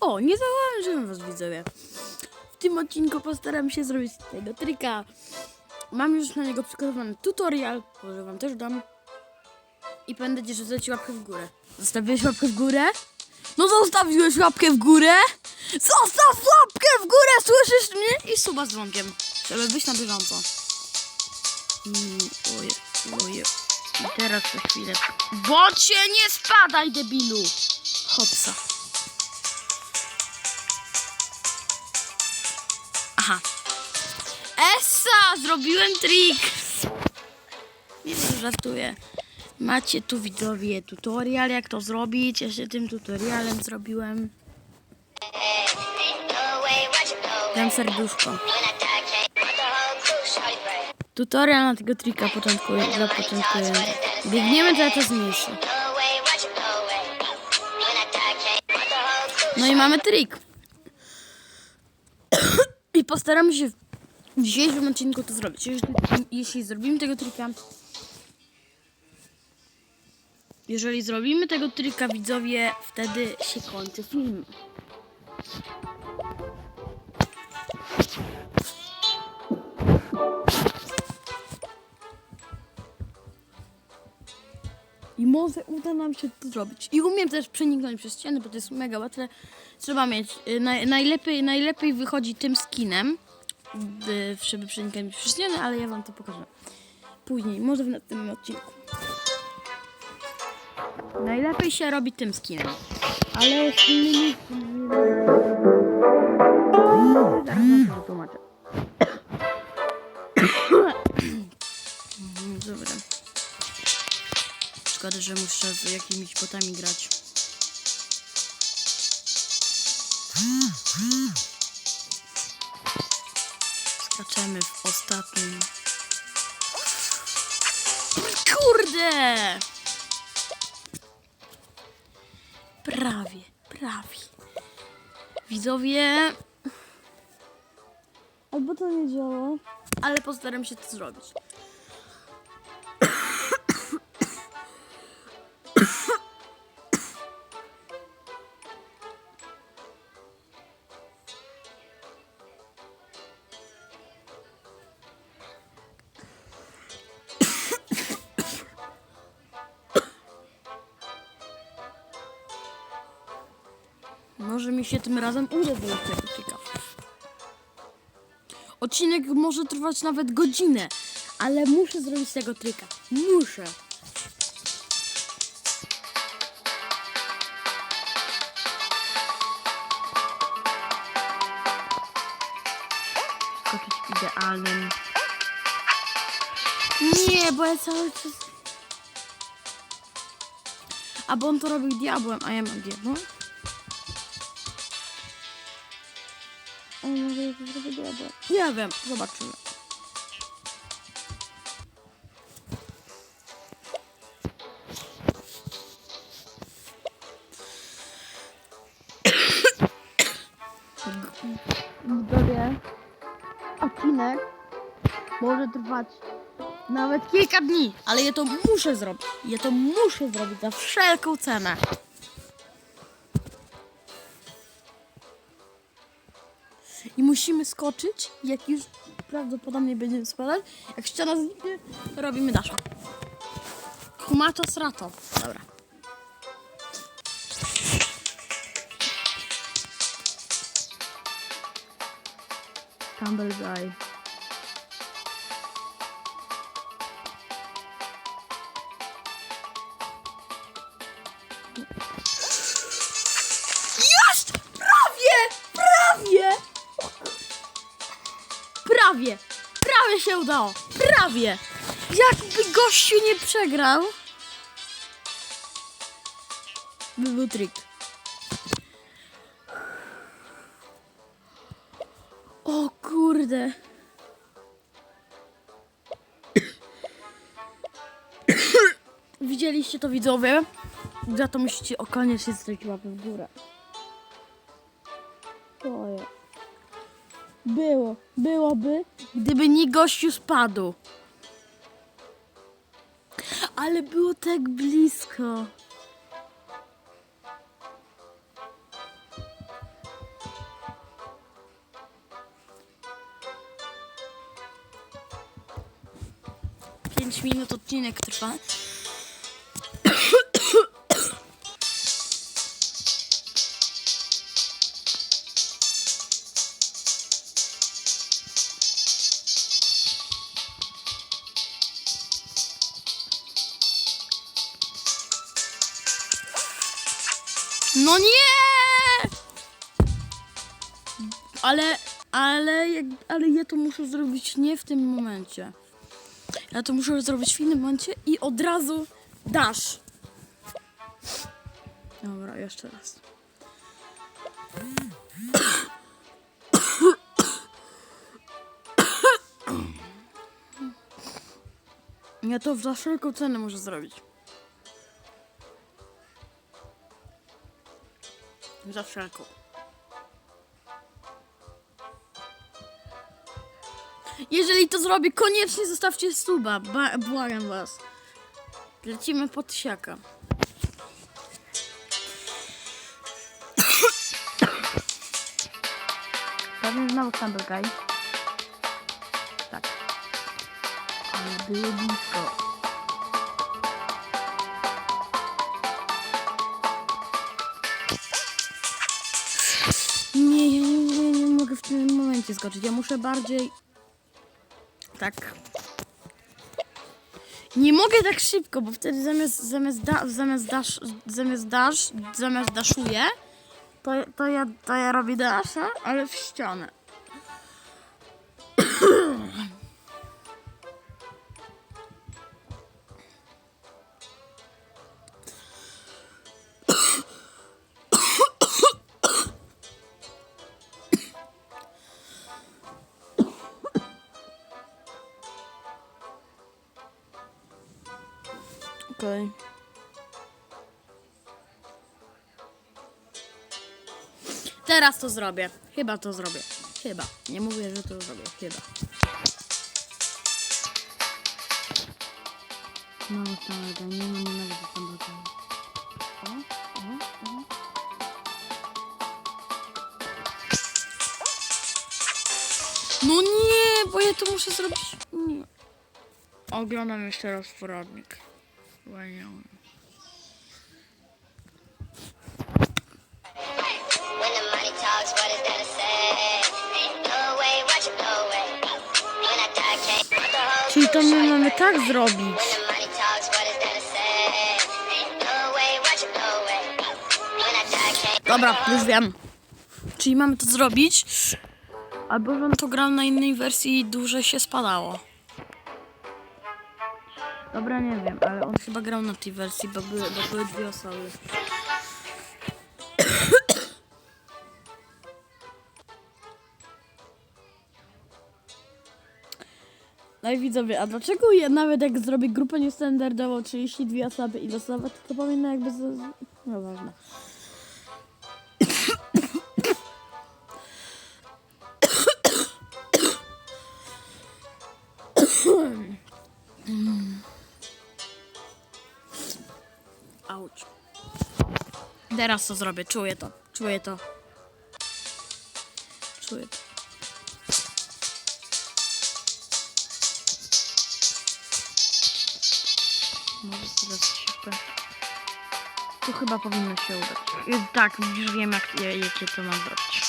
O, nie zauważyłem was widzowie. W tym odcinku postaram się zrobić tego trika. Mam już na niego przygotowany tutorial, może wam też dam. I pamiętajcie, że dajcie łapkę w górę. Zostawiłeś łapkę w górę? No zostawiłeś łapkę w górę? Zostaw łapkę w górę, słyszysz mnie? I suba z dzwonkiem, żeby być na bieżąco. Mm, oje, oje. I teraz za chwilę. Bocie, nie spadaj, debilu! Hopsa. Aha. Essa! Zrobiłem trik! Nie wiem, żartuję. Macie tu widzowie tutorial, jak to zrobić. Ja się tym tutorialem zrobiłem. Dam serduszko. Tutorial na tego trika początkuję, dla. Biegniemy cały czas z miejsca. No i mamy trik. I postaramy się w dzisiejszym odcinku to zrobić. Jeśli, jeśli zrobimy tego trika, jeżeli zrobimy tego trika, widzowie, wtedy się kończy film. Może uda nam się to zrobić. I umiem też przeniknąć przez ściany, bo to jest mega łatwe. Trzeba mieć, y, naj, najlepiej, najlepiej wychodzi tym skinem, y, żeby przenikać przez ściany, ale ja wam to pokażę. Później, może w następnym odcinku. Najlepiej się robi tym skinem. Ale z innymi... że muszę z jakimiś botami grać. Skaczemy w ostatnim. Kurde! Prawie, prawie. Widzowie. Albo to nie działa. Ale postaram się to zrobić. Może mi się tym razem uda zrobić tego trika. Odcinek może trwać nawet godzinę, ale muszę zrobić tego trika. Muszę. Skoczyć idealnym. Nie, bo ja cały czas... A bo on to robił diabłem, a ja mam diabła. Może. Nie wiem, zobaczymy. Widzowie, odcinek może trwać nawet kilka dni, ale ja to muszę zrobić. Ja to muszę zrobić za wszelką cenę. Musimy skoczyć, jak już prawdopodobnie będziemy spadać. Jak ściana zniknie, robimy dasza. Kumato srato. Dobra. Tumble guy. Prawie! Prawie się udało! Prawie! Jakby gościu nie przegrał, by był trik. O kurde. Widzieliście to widzowie? Za to musicie o koniecznie zostawić łapę w górę. Oje. Było, byłoby, gdyby nie gościu spadł. Ale było tak blisko. Pięć minut odcinek trwa. No nie! Ale, ale, ale ja to muszę zrobić nie w tym momencie. Ja to muszę zrobić w innym momencie i od razu dasz. Dobra, jeszcze raz. Ja to za wszelką cenę muszę zrobić. Za wszelką. Jeżeli to zrobię, koniecznie zostawcie suba. Ba- błagam was. Lecimy po tysiaka. Pewnie znowu Stumble Guy. Tak. Ale było blisko. Momencie skoczyć. Ja muszę bardziej... Tak. Nie mogę tak szybko, bo wtedy zamiast, zamiast, da, zamiast, dasz, zamiast dasz, zamiast daszuję, to, to, ja, to ja robię dasza, ale w ścianę. Okej. Teraz to zrobię. Chyba to zrobię. Chyba. Nie mówię, że to zrobię. Chyba. No, tak, nie, nie, nawet tam O, o, o. No nie, bo ja to muszę zrobić. Nie. Oglądam jeszcze raz poradnik. Whole Czyli to my mamy tak zrobić. Dobra, już wiem. Czyli mamy to zrobić. Albo on to grał na innej wersji i dłużej się spadało. Dobra, nie wiem, ale on chyba grał na tej wersji, bo były, bo były dwie osoby. No i widzowie, a dlaczego ja nawet jak zrobię grupę niestandardową, 32 osoby i to to powinno jakby... Z... No ważne. Teraz to zrobię, czuję to, czuję to. Czuję to. Może teraz pe- Tu chyba powinno się udać. Tak, już wiem jak, jakie to mam zrobić.